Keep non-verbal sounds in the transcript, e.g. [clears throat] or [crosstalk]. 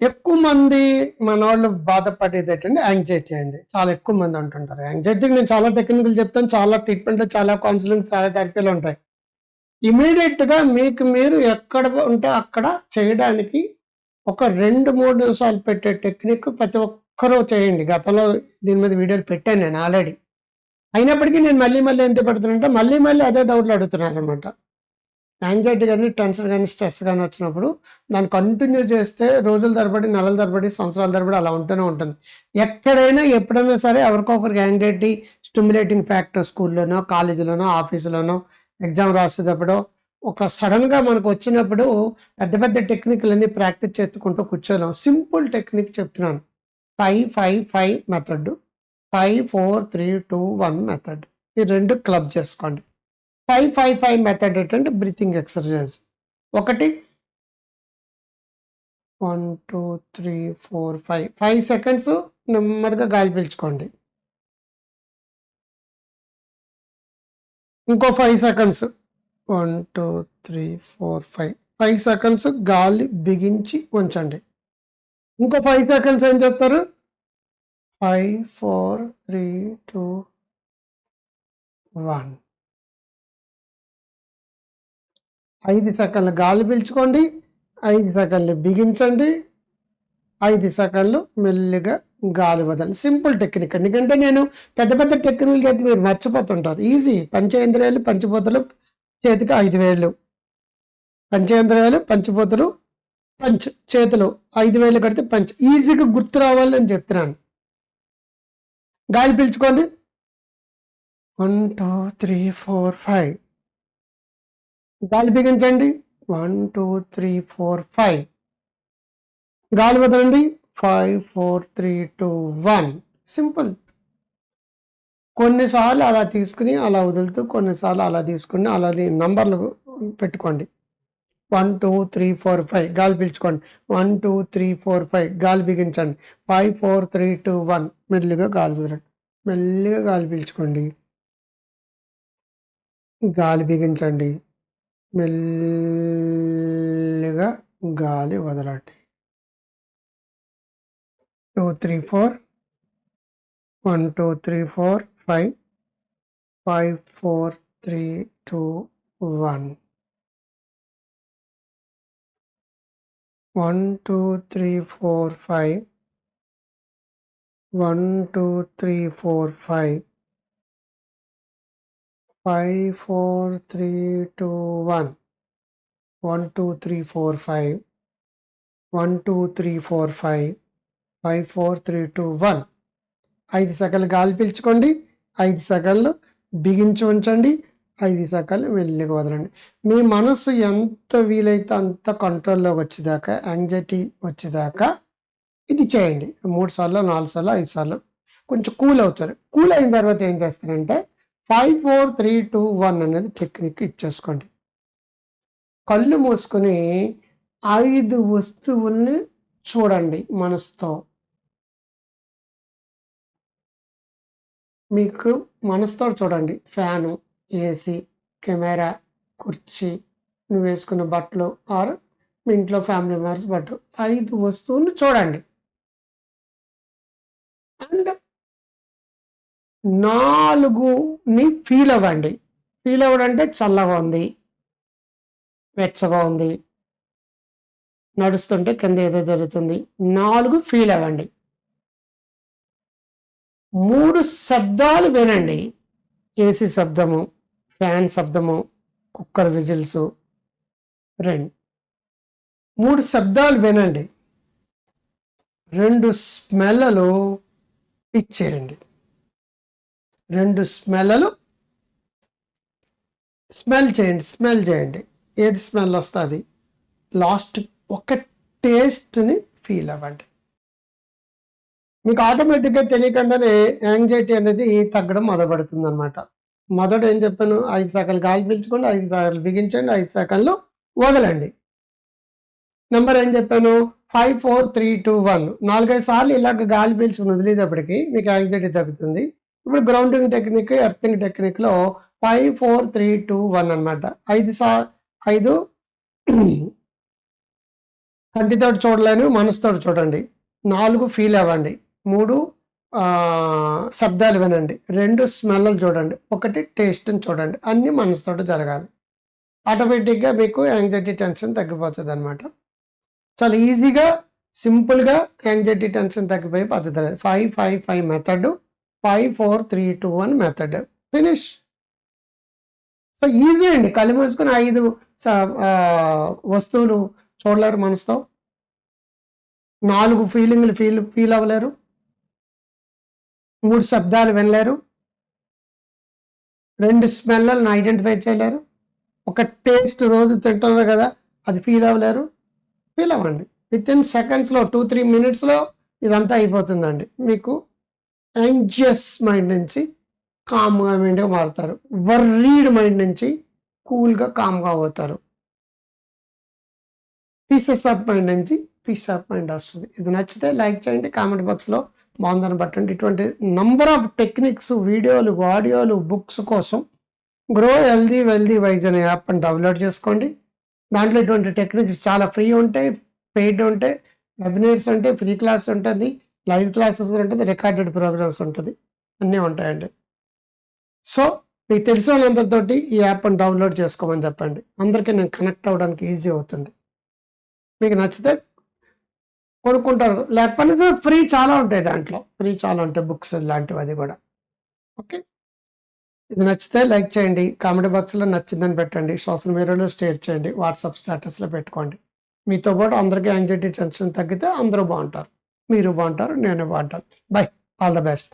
ఎక్కువ మంది మనవాళ్ళు బాధపడేది ఏంటంటే యాంగ్జైటీ అండి. చాలా ఎక్కువ మంది అంటుంటారు. యాంగ్జైటీకి నేను చాలా టెక్నికల్ చెప్తాను. చాలా ట్రీట్మెంట్ చాలా కౌన్సిలింగ్ చాలా థెరపీలు ఉంటాయి. ఇమీడియట్గా మీకు మీరు ఎక్కడ ఉంటే అక్కడ చేయడానికి ఒక రెండు మూడు నిమిషాలు పెట్టే టెక్నిక్ ప్రతి ఒక్కరూ చేయండి. గతంలో దీని మీద వీడియోలు పెట్టాను నేను ఆల్రెడీ అయినప్పటికీ నేను మళ్ళీ మళ్ళీ ఎంత పెడుతున్నానంటే మళ్ళీ మళ్ళీ అదే డౌట్లు అడుగుతున్నాను అనమాట యాంగ్జైటీ కానీ టెన్షన్ కానీ స్ట్రెస్ కానీ వచ్చినప్పుడు దాన్ని కంటిన్యూ చేస్తే రోజుల తరబడి నెలల తరబడి సంవత్సరాల తరబడి అలా ఉంటూనే ఉంటుంది. ఎక్కడైనా ఎప్పుడైనా సరే ఎవరికొకరికి యాంగ్జైటీ స్టిమ్యులేటింగ్ ఫ్యాక్టర్ స్కూల్లోనో కాలేజీలోనో ఆఫీసులోనో ఎగ్జామ్ రాసేటప్పుడు ఒక సడన్గా మనకు వచ్చినప్పుడు పెద్ద పెద్ద టెక్నిక్లన్నీ ప్రాక్టీస్ చేసుకుంటూ కూర్చోలేం. సింపుల్ టెక్నిక్ చెప్తున్నాను. Five five five method five four three two one method ఈ రెండు క్లబ్ చేసుకోండి. ఫైవ్ ఫైవ్ ఫైవ్ మెథడ్ ఏంటంటే బ్రీతింగ్ ఎక్సర్సైజ్ ఒకటి one two three four five five seconds నెమ్మదిగా గాలి పీల్చుకోండి. ఇంకో five seconds one two three four five five seconds గాలి బిగించి ఉంచండి. ఇంకో ఫైవ్ సెకండ్స్ ఏం చేస్తారు? Five four three two one ఐదు సెకండ్లు గాలి పీల్చుకోండి ఐదు సెకండ్లు బిగించండి ఐదు సెకండ్లు మెల్లిగా గాలి వదలండి. సింపుల్ టెక్నిక్ ఎందుకంటే నేను పెద్ద పెద్ద టెక్నిక్ అయితే మీరు మర్చిపోతుంటారు. ఈజీ పంచేంద్రియాలు పంచిపోతలు చేతికి ఐదు వేలు పంచేంద్రియాలు పంచిపోతలు పంచ్ చేతులు ఐదు వేలు కడితే పంచ్. ఈజీగా గుర్తు రావాలి అని చెప్తున్నాను. గాలి పీల్చుకోండి. One two three four five గాలి బిగించండి. One two three four five. గాలి వదలండి. Five four three two one. Simple. కొన్నిసార్లు అలా తీసుకుని అలా వదులుతూ కొన్నిసార్లు అలా తీసుకుని అలానే నంబర్లు పెట్టుకోండి. One two three four five. గాలి పీల్చుకోండి. One two three four five. గాలి బిగించండి. Five four three two one. మెల్లిగా గాలి వదలండి. మెల్లిగా గాలి పీల్చుకోండి. గాలి బిగించండి. మెల్లిగా గాలి వదలండి. Two three four. One two three four five. Five four three two one. One two three four five. One two three four five. Five four three two one one two three four five one two three four five five four three two one ఐదు సెకండ్లు గాలి పీల్చుకోండి. ఐదు సెకండ్లు బిగించి ఉంచండి. ఐదు సెకండ్లు వెళ్ళి వదలండి. మీ మనసు ఎంత వీలైతే అంత కంట్రోల్లోకి వచ్చేదాకా యాంగ్జైటీ వచ్చేదాకా ఇది చేయండి. మూడు సార్లు నాలుగు సార్లు ఐదు సార్లు. కొంచెం కూల్ అవుతారు. కూల్ అయిన తర్వాత ఏం చేస్తారంటే five four three two one అనేది టెక్నిక్ ఇచ్చేసుకోండి. కళ్ళు మూసుకొని ఐదు వస్తువుల్ని చూడండి మనసుతో. మీకు మనసుతో చూడండి. ఫ్యాను ఏసీ కెమెరా కుర్చీ నువ్వు వేసుకున్న బట్టలు ఆర్ మీ ఇంట్లో ఫ్యామిలీ మెంబర్స్ బట్టలు. ఐదు వస్తువులు చూడండి. అండ్ నాలుగుని ఫీల్ అవ్వండి ఫీల్ అవ్వడం అంటే చల్లగా ఉంది వెచ్చగా ఉంది నడుస్తుంటే కింద ఏదో జరుగుతుంది. నాలుగు ఫీల్ అవ్వండి మూడు శబ్దాలు వినండి. ఏసీ శబ్దము ఫ్యాన్ శబ్దము కుక్కర్ విజిల్స్ రెండు. మూడు శబ్దాలు వినండి. రెండు స్మెల్లలు ఇచ్చేయండి. రెండు స్మెల్లలు. స్మెల్ చేయండి స్మెల్ చేయండి. ఏది స్మెల్ వస్తుంది? లాస్ట్ ఒక టేస్ట్ని ఫీల్ అవ్వండి. మీకు ఆటోమేటిక్గా తెలియకుండానే యాంగ్జైటీ అనేది తగ్గడం మొదలుపెడుతుంది అనమాట మొదట ఏం చెప్పాను? ఐదు సెకండ్లు గాలి పీల్చుకోండి ఐదు సెకండ్లు బిగించండి ఐదు సెకండ్లు వదలండి. నెంబర్ ఏం చెప్పాను? Five four three two one. నాలుగైదు సార్లు ఇలాగ గాలి పీల్చుకుని వదిలేటప్పటికి మీకు యాంగ్జైటీ తగ్గుతుంది. ఇప్పుడు grounding technique earthing టెక్నిక్లో five four three two one అనమాట ఐదు సా ఐదు [clears throat] కంటితోటి చూడలేను మనసుతో చూడండి. నాలుగు ఫీల్ అవ్వండి. మూడు శబ్దాలు వినండి. రెండు స్మెల్లు చూడండి. ఒకటి టేస్ట్ని చూడండి. అన్నీ మనసుతో జరగాలి. ఆటోమేటిక్గా మీకు యాంగ్జైటీ టెన్షన్ తగ్గిపోతుంది అనమాట చాలా ఈజీగా సింపుల్గా యాంగ్జైటీ టెన్షన్ తగ్గిపోయే పద్ధతి five five five method five four three two one method finish so easy అండి. కళ్ళు మూసుకుని ఐదు వస్తువులు చూడలేరు మనసుతో. నాలుగు ఫీలింగ్లు ఫీల్ ఫీల్ అవ్వలేరు. మూడు శబ్దాలు వినలేరు. రెండు స్మెల్లను ఐడెంటిఫై చేయలేరు. ఒక టేస్ట్ రోజు తింటున్నారు కదా అది ఫీల్ అవ్వలేరు. ఫీల్ అవ్వండి. విత్ ఇన్ సెకండ్స్లో టూ త్రీ మినిట్స్లో ఇదంతా అయిపోతుందండి. మీకు యాంగ్జియస్ మైండ్ నుంచి కామ్గా మైండ్గా మారుతారు. వర్రీడ్ మైండ్ నుంచి కూల్గా కామ్గా అవుతారు పీసెస్ ఆఫ్ మైండ్ నుంచి పీస్ ఆఫ్ మైండ్ వస్తుంది. ఇది నచ్చితే లైక్ చేయండి కామెంట్ బాక్స్లో బాగుందని బట్టండి ఇటువంటి నంబర్ ఆఫ్ టెక్నిక్స్ వీడియోలు ఆడియోలు బుక్స్ కోసం గ్రో హెల్దీ వెల్దీ వైజ్ అనే యాప్ని డౌన్లోడ్ చేసుకోండి. దాంట్లో ఇటువంటి టెక్నిక్స్ చాలా ఫ్రీ ఉంటాయి పెయిడ్ ఉంటాయి వెబినార్స్ ఉంటాయి ఫ్రీ క్లాస్ ఉంటుంది. లైవ్ క్లాసెస్ ఉంటుంది రికార్డెడ్ ప్రోగ్రామ్స్ ఉంటుంది అన్నీ ఉంటాయండి. సో మీకు తెలిసిన వాళ్ళందరితోటి ఈ యాప్ని డౌన్లోడ్ చేసుకోమని చెప్పండి. అందరికీ నేను కనెక్ట్ అవ్వడానికి ఈజీ అవుతుంది. మీకు నచ్చితే కొనుక్కుంటారు. లేకపోతే ఫ్రీ చాలా ఉంటాయి దాంట్లో. ఫ్రీ చాలా ఉంటాయి బుక్స్ లాంటివి అది కూడా. ఓకే? ఇది నచ్చితే లైక్ చేయండి. కామెంట్ బాక్స్లో నచ్చిందని పెట్టండి. సోషల్ మీడియాలో షేర్ చేయండి. వాట్సాప్ స్టేటస్లో పెట్టుకోండి. మీతో పాటు అందరికీ యాంగ్జైటీ టెన్షన్ తగ్గితే అందరూ బాగుంటారు. మీరు బాగుంటారు నేను బాగుంటాను. Bye all the best